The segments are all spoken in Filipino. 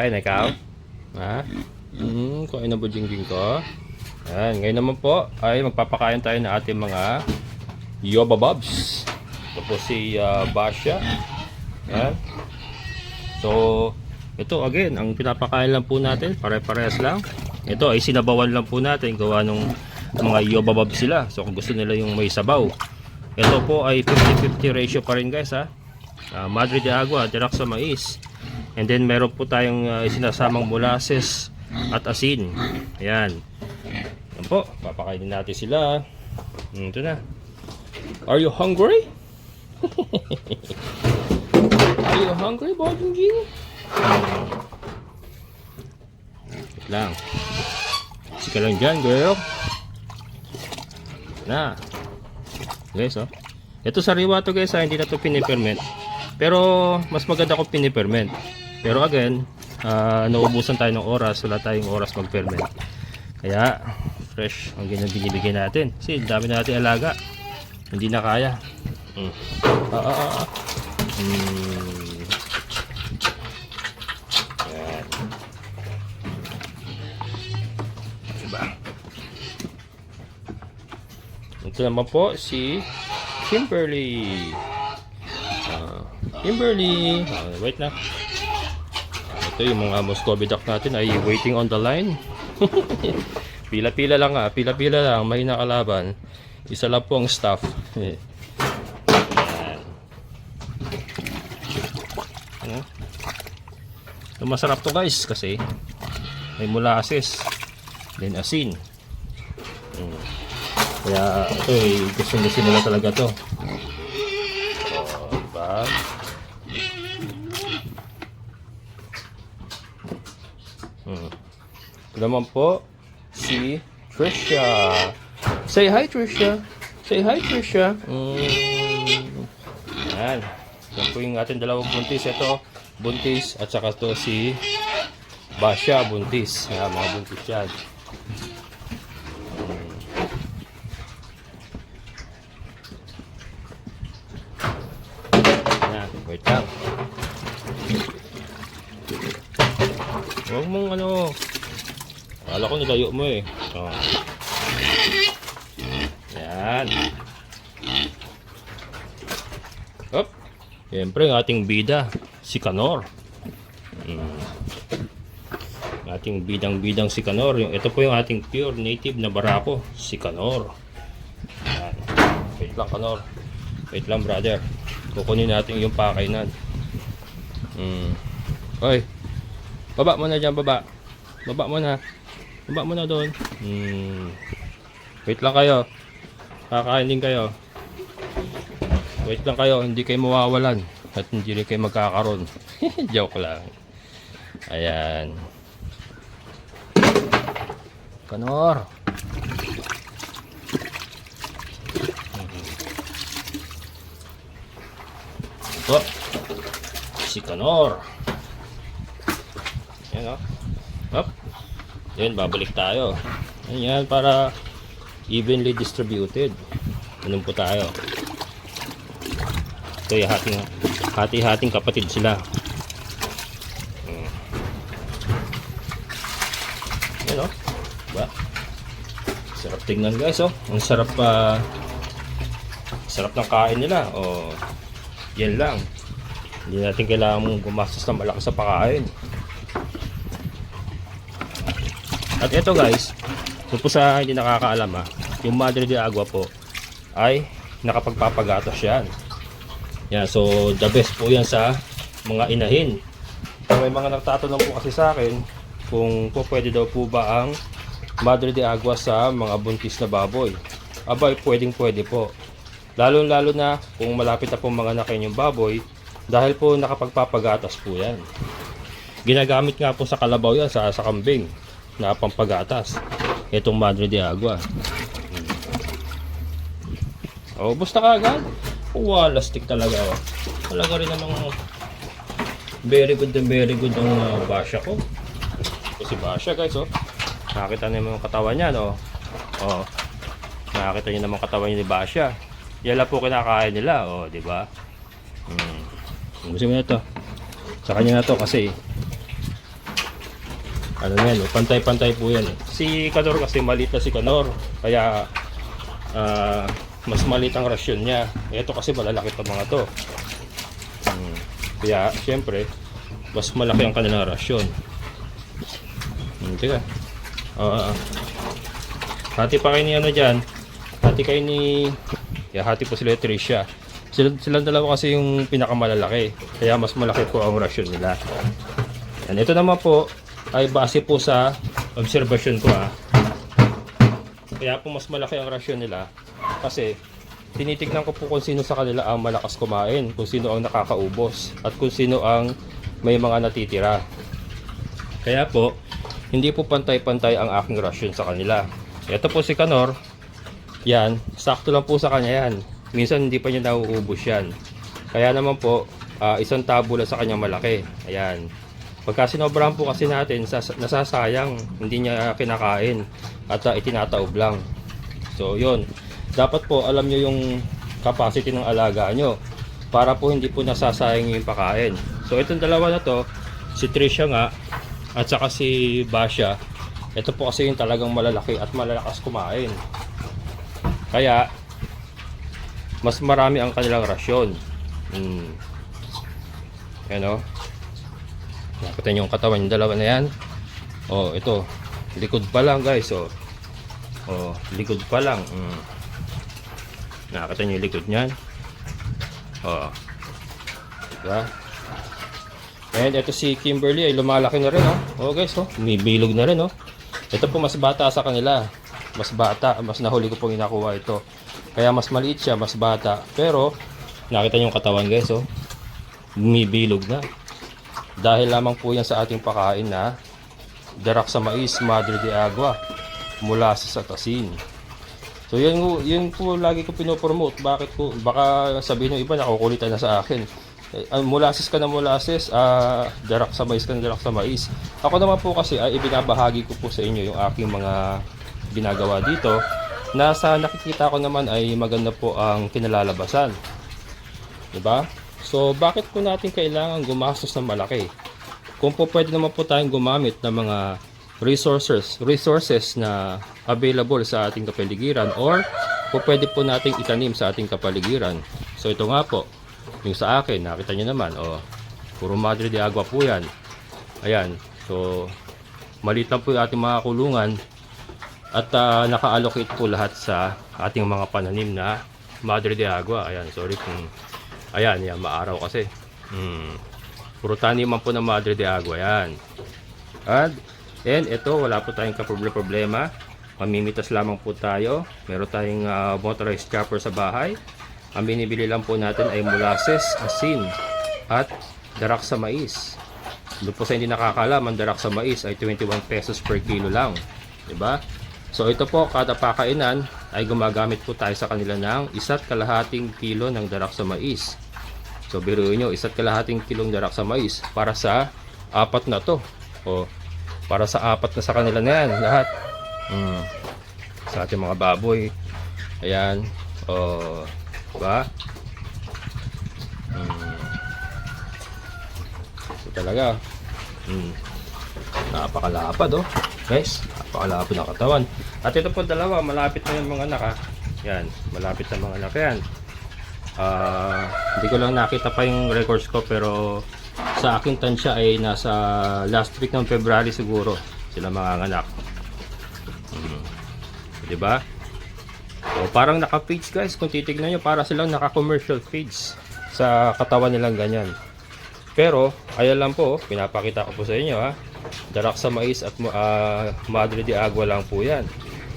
Kain na ikaw? Ha? Hmm, kain na ba jingjing ko? Yan, ngayon naman po ay magpapakain tayo ng ating mga Yoba Bobs. Ito po si ah, Basha. Yan. So, ito again, ang pinapakain lang po natin, pare-parehas lang. Ito ay sinabawan lang po natin, gawa nung mga Yoba Bobs sila. So, kung gusto nila yung may sabaw. Ito po ay 50-50 ratio pa rin guys ha. Ah, Madre de Agua, direct sa mais. And then meron po tayong uh, sinasamang molasses at asin. Ayan. Yan po, papakainin natin sila. Ito na. Are you hungry? Are you hungry, Boy Jingjing? Wait lang. Sika lang dyan, girl. Na. Guys, oh. Ito sariwa to guys, ha? hindi na to piniperment. Pero mas maganda kung piniperment. Pero again, ah, naubusan tayo ng oras, wala tayong oras mag-ferment. Kaya fresh ang ganyan binibigay natin. Kasi dami natin alaga. Hindi na kaya. Mm. Ah, ah, ah. Mm. Yan. Diba? Ito naman po si Kimberly. Ah, Kimberly. Ah, wait na. Ito yung mga Muscovy duck natin ay waiting on the line. Pila-pila lang ah. Pila-pila lang. May nakalaban. Isa lang po ang staff. Ano? Masarap to guys kasi may molasses then asin. Kaya ito eh, gusto gusto nila talaga to. Oh, diba? Hmm. Ito naman po si Trisha. Say hi Trisha. Say hi Trisha. Mm. Yan. Yan po yung ating dalawang buntis. Ito, buntis at saka to si Basha buntis. Yan, mga buntis yan. Yan, wait lang. Huwag mong ano. Akala ko nilayo mo eh. Oh. Yan. Hop. Siyempre, ang ating bida, si Kanor. Hmm. Ating bidang-bidang si Kanor. Ito po yung ating pure native na barako, si Kanor. Yan. Wait lang, Kanor. Wait lang, brother. Kukunin natin yung pakainan. Hmm. Hoy. Baba mo na dyan, baba. Baba mo na. Baba mo na doon. Hmm. Wait lang kayo. Kakain din kayo. Wait lang kayo, hindi kayo mawawalan. At hindi rin kayo magkakaroon. Joke lang. Ayan. Kanor. Ito. Si Kanor. Ayan o. Up. Then, babalik tayo. Ayan, para evenly distributed. Ganun po tayo. Ito yung hating, hati-hating kapatid sila. Hmm. Yan o. Diba? Sarap tingnan guys oh. Ang sarap pa sarap ng kain nila. O yan lang. Hindi natin kailangan gumastos ng malakas sa pakain. At ito guys, kung po sa hindi nakakaalam ha, yung Madre de Agua po ay nakapagpapagatos yan. Yan, so the best po yan sa mga inahin. So, may mga nagtatanong po kasi sa akin kung po pwede daw po ba ang Madre de Agua sa mga buntis na baboy. Abay, pwedeng pwede po. Lalo lalo na kung malapit na po mga anak yung baboy dahil po nakapagpapagatas po yan. Ginagamit nga po sa kalabaw yan, sa, sa kambing na pampagatas. Itong Madre de Agua. Oh, basta ka agad. Wala stick talaga. Oh. Talaga rin namang very good and very good ang uh, basya ko. Ito si Basha guys oh. Nakakita niyo yung katawan niya no. Oh. Nakakita niyo naman katawan niya ni Basha. Yan lang po kinakain nila oh, di ba? Hmm. Gusto mo na to. Sa kanya na to kasi ano na yan, eh, pantay-pantay po yan. eh. Si Kanor kasi maliit na si Kanor. Kaya ah, mas maliit ang rasyon niya. Ito kasi malalaki pa mga to. Hmm. Kaya syempre, mas malaki ang kanilang rasyon. Hmm, teka. Ah, hati pa kayo ni ano dyan. Hati kayo ni... Yeah, hati po sila Tricia. Sila, silang dalawa kasi yung pinakamalalaki. Kaya mas malaki po ang rasyon nila. Yan, ito naman po ay base po sa observation ko ah. Kaya po mas malaki ang rasyon nila kasi tinitignan ko po kung sino sa kanila ang malakas kumain, kung sino ang nakakaubos at kung sino ang may mga natitira. Kaya po, hindi po pantay-pantay ang aking rasyon sa kanila. Ito po si Kanor, yan, sakto lang po sa kanya yan. Minsan hindi pa niya nauubos yan. Kaya naman po, ah, isang tabula sa kanya malaki. Ayan. Pagka sinobrahan po kasi natin, sas- nasasayang, hindi niya kinakain at uh, itinataob lang. So, yun. Dapat po, alam nyo yung capacity ng alaga nyo para po hindi po nasasayang yung pakain. So, itong dalawa na to, si Trisha nga at saka si Basha, ito po kasi yung talagang malalaki at malalakas kumain. Kaya, mas marami ang kanilang rasyon. Hmm. Ayan o. Nakita niyo yung katawan yung dalawa na yan. Oh, ito. Likod pa lang guys. Oh, oh likod pa lang. Mm. Nakita niyo yung likod niyan. Oh. Diba? And ito si Kimberly ay lumalaki na rin. Oh, oh guys. Oh, umibilog na rin. Oh. Ito po mas bata sa kanila. Mas bata. Mas nahuli ko pong inakuha ito. Kaya mas maliit siya, mas bata. Pero, nakita niyo yung katawan guys. Oh. Bumibilog na. Dahil lamang po yan sa ating pakain na darak sa mais, madre de agua, mula sa asin. So yun, po- yun po lagi ko pinopromote. Bakit po? Baka sabihin ng iba nakukulitan na sa akin. Eh, ang molasses ka na molasses, ah, darak sa mais ka na darak sa mais. Ako naman po kasi ay ibinabahagi ko po sa inyo yung aking mga ginagawa dito na sa nakikita ko naman ay maganda po ang kinalalabasan. Diba? So, bakit po natin kailangan gumastos ng malaki? Kung po pwede naman po tayong gumamit ng mga resources, resources na available sa ating kapaligiran or po pwede po nating itanim sa ating kapaligiran. So, ito nga po, yung sa akin, nakita nyo naman, oh, puro madre de agua po yan. Ayan, so, maliit po yung ating mga kulungan at ah, naka-allocate po lahat sa ating mga pananim na madre de agua. Ayan, sorry kung Ayan, yan, maaraw kasi. Hmm. Puro taniman po ng Madre de Agua, yan. At, and ito, wala po tayong kaproblema. Mamimitas lamang po tayo. Meron tayong ah, motorized chopper sa bahay. Ang binibili lang po natin ay molasses, asin, at darak sa mais. Doon po sa hindi nakakalam, ang darak sa mais ay 21 pesos per kilo lang. ba? So ito po, kada pakainan ay gumagamit po tayo sa kanila ng isa't kalahating kilo ng darak sa mais. So biruin nyo, isa't kalahating kilong darak sa mais para sa apat na to. O para sa apat na sa kanila na yan, lahat. Mm. Sa ating mga baboy. Ayan. O, ba? Mm. So talaga. Mm. Napakalapad oh. Guys, napakalapad ng katawan. At ito po dalawa, malapit na yung mga anak ha. Yan, malapit na mga anak yan. Ah, hindi ko lang nakita pa yung records ko pero sa aking tansya ay nasa last week ng February siguro sila mga anak. Hmm. 'Di ba? So, parang naka-page guys kung titignan nyo para silang naka-commercial page sa katawan nilang ganyan. Pero, ayan lang po, pinapakita ko po sa inyo ha. Darak sa mais at ah, Madre de Agua lang po yan.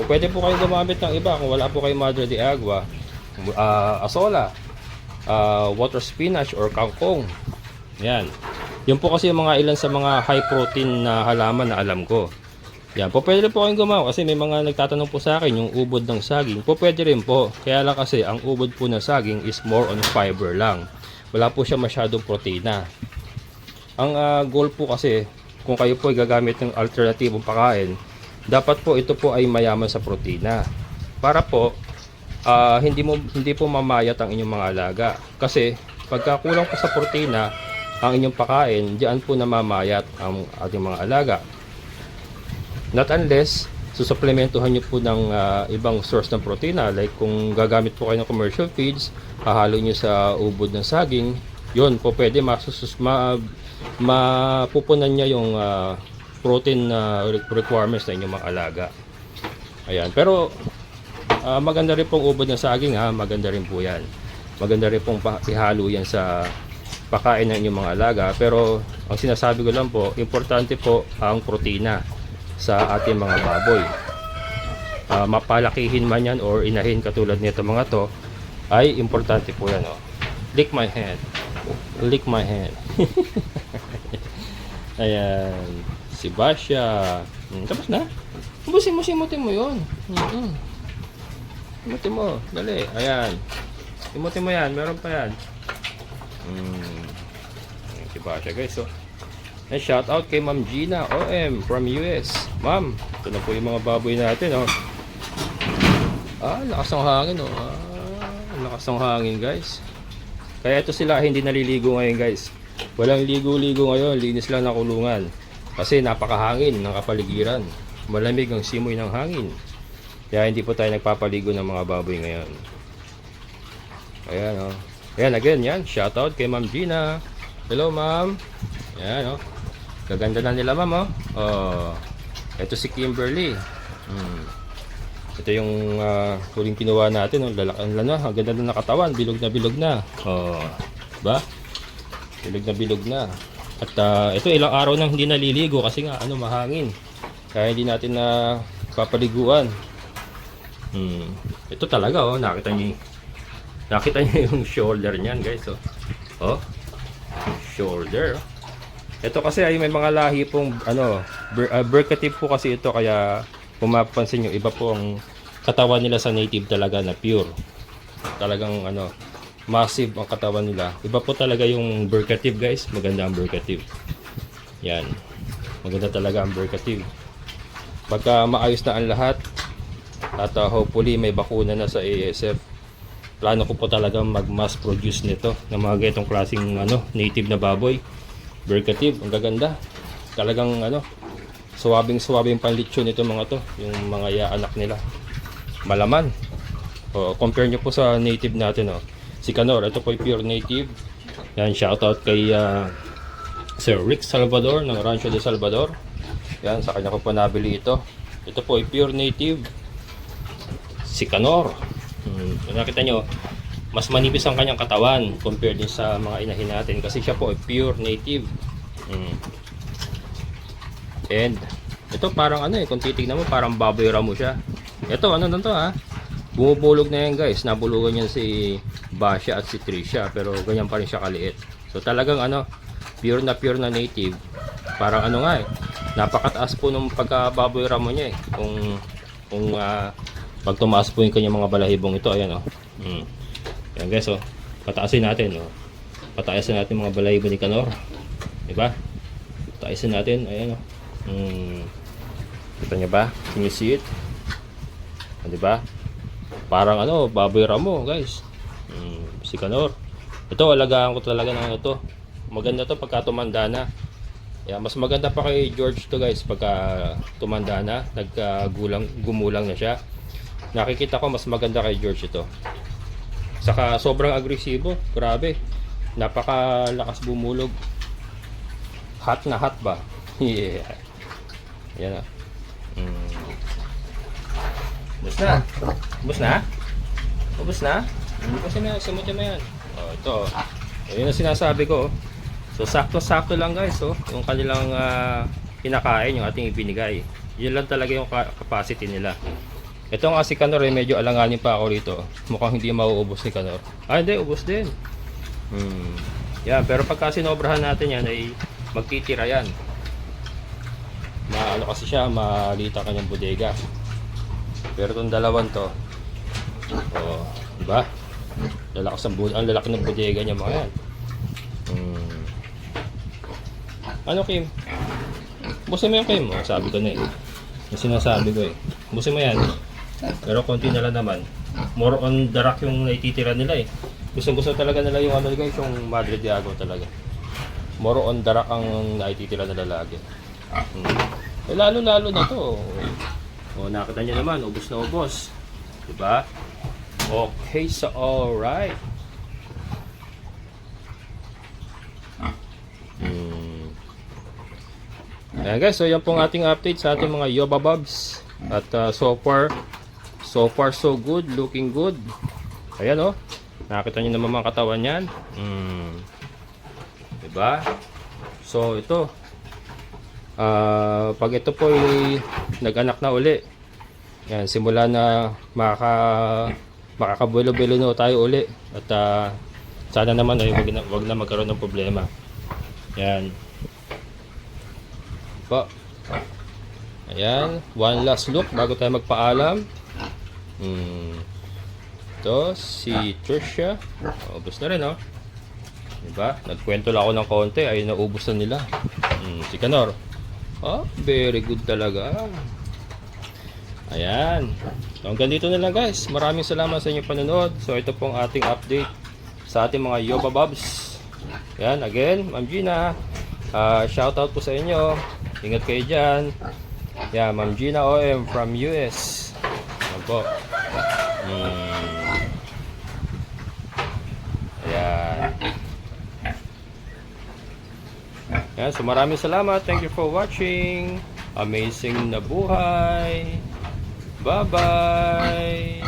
Kung pwede po kayo gumamit ng iba, kung wala po kayo Madre de Agua, ah, asola, ah, water spinach or kangkong. Yan. Yun po kasi yung mga ilan sa mga high protein na halaman na alam ko. Yan, po pwede rin po kayong gumawa kasi may mga nagtatanong po sa akin yung ubod ng saging. Po pwede rin po. Kaya lang kasi ang ubod po ng saging is more on fiber lang. Wala po siya masyadong protina. Ang ah, goal po kasi kung kayo po ay gagamit ng alternatibong pagkain, dapat po ito po ay mayaman sa protina. Para po ah, hindi mo hindi po mamayat ang inyong mga alaga. Kasi pagka kulang po sa protina ang inyong pakain, diyan po namamayat ang ating mga alaga. Not unless susuplementuhan nyo po ng ah, ibang source ng protina. Like kung gagamit po kayo ng commercial feeds, hahalo nyo sa ubod ng saging, yun po pwede masusus, ma, mapupunan niya yung ah, protein na requirements na inyong mga alaga. Ayan. Pero ah, maganda rin pong ubod ng saging ha. Maganda rin po yan. Maganda rin pong ihalo yan sa pakain ng inyong mga alaga. Pero ang sinasabi ko lang po, importante po ang protina sa ating mga baboy. Ah, mapalakihin man yan or inahin katulad nito mga to, ay importante po yan. Oh. Lick my hand. Lick my hand. Ayan. Si Basha. Hmm, tapos na. Ubusin mo, simutin mo yun. Mm-mm. Simutin mo. Dali. Ayan. Simutin mo yan. Meron pa yan. Hmm. Si Basha guys. So, and shout out kay Ma'am Gina OM from US. Ma'am, ito na po yung mga baboy natin. Oh. Ah, lakas ng hangin. Oh. Ah, lakas ng hangin guys. Kaya ito sila hindi naliligo ngayon guys. Walang ligo-ligo ngayon, linis lang ng kulungan. Kasi napakahangin ng kapaligiran. Malamig ang simoy ng hangin. Kaya hindi po tayo nagpapaligo ng mga baboy ngayon. Ayan oh. Ayan again yan. Shout out kay Ma'am Gina. Hello ma'am. Ayan oh. Gaganda na nila ma'am oh. Oh. Ito si Kimberly. Hmm. Ito yung uh, huling kinuha natin. Oh. Lalakan na. Ang ganda na nakatawan. Bilog na bilog na. Oh. Ba? Bilog na bilog na. At ah, ito ilang araw nang hindi naliligo kasi nga ano mahangin. Kaya hindi natin na papaliguan. Hmm. Ito talaga oh, nakita niyo. Nakita niyo yung shoulder niyan, guys, oh. Oh. Shoulder. oh. Ito kasi ay may mga lahi pong ano, ber, uh, bercative po kasi ito kaya kung mapapansin niyo iba po ang katawan nila sa native talaga na pure. Talagang ano, massive ang katawan nila. Iba po talaga yung bercative guys. Maganda ang bercative. Yan. Maganda talaga ang bercative. Pagka maayos na ang lahat at uh, hopefully may bakuna na sa ASF. Plano ko po talaga mag mass produce nito ng mga ganitong klaseng ano, native na baboy. Bercative, ang gaganda. Talagang ano, suwabing suwabing panlitsyon nito mga to, yung mga ya-anak nila. Malaman. O, compare nyo po sa native natin oh. Si Canor, ito po ay pure native. Yan, shoutout kay ah, Sir Rick Salvador ng Rancho de Salvador. Yan, sa kanya ko po nabili ito. Ito po ay pure native. Si Canor. Hmm, kung nakita nyo, mas manipis ang kanyang katawan compared din sa mga inahin natin kasi siya po ay pure native. Hmm. And ito parang ano eh, kung titignan mo parang baboy ramo siya. Ito ano na to ha? Bumubulog na yan guys. Nabulugan yan si Basha at si Trisha pero ganyan pa rin siya kaliit. So talagang ano, pure na pure na native. Parang ano nga eh, napakataas po ng pagkababoy ramo niya eh. Kung kung ah, pag tumaas po yung kanyang mga balahibong ito, ayan oh. Mm. Yan guys oh. Pataasin natin oh. Pataasin natin mga balahibo ni Kanor. Di ba? Pataasin natin, ayan oh. Mm. Kita niyo ba? Can you see it? Ah, Di ba? Parang ano, baboy ramo, guys. Mm, si Kanor. Ito, alagaan ko talaga ng ano to. Maganda to pagka tumanda na. Yeah, mas maganda pa kay George to guys pagka tumanda na, nagkagulang gumulang na siya. Nakikita ko mas maganda kay George ito. Saka sobrang agresibo, grabe. Napakalakas bumulog. Hot na hot ba? yeah. Yan ah. Mm. Ubus na. Ubus na? Ubus na? Hindi kasi na, simutin mo yan. Oh, ito. Oh. Yun ang sinasabi ko. oh. So, sakto-sakto lang guys. Oh. Yung kanilang ah, kinakain, yung ating ibinigay. Yun lang talaga yung capacity nila. Ito nga si Kanor, eh, medyo alanganin pa ako rito. Mukhang hindi mauubos ni Kanor. Ah, hindi, ubos din. Hmm. Yan, pero pagka sinobrahan natin yan, ay magtitira yan. Maano kasi siya, malita kanyang bodega. Pero itong dalawan to, oh, di ba? Lalakas ang, ang lalaki ng bodega niya mga yan. Hmm. Ano Kim? Busin mo yung Kim. Oh, sabi ko na eh. Yung sinasabi ko eh. Busin mo yan. Pero konti na lang naman. More on the rock yung naititira nila eh. Gusto gusto talaga nila yung ano guys, yung Madre Diago talaga. More on the rock ang naititira nila lagi. Hmm. Eh, lalo-lalo na to. O, nakita niyo naman, ubos na ubos. Diba? Okay, so alright. Hmm. Ayan guys, so yan pong ating update sa ating mga Yoba Bobs. At uh, so far, so far so good, looking good. Ayan oh. Nakita niyo naman mga katawan yan. Hmm. Diba? So ito. Ah, pag ito po ay nag-anak na uli. Yan, simula na maka makakabulo-bulo na tayo uli. At ah, sana naman ay wag na, wag na magkaroon ng problema. Yan. Po. Ayan, one last look bago tayo magpaalam. Hmm. Ito, si Trisha. Ubos na rin, oh. Diba? Nagkwento lang ako ng konti, ay naubos na nila. Hmm, si Kanor. Oh, very good talaga. Ayan. So, hanggang dito na lang guys. Maraming salamat sa inyong panonood. So, ito pong ating update sa ating mga Yoba Bobs. Ayan, again, Ma'am Gina. Uh, shout out po sa inyo. Ingat kayo dyan. Yeah, Ma'am Gina OM from US. Ayan po. Hmm. Ayan. Ayan, so maraming salamat. Thank you for watching. Amazing na buhay. Bye-bye.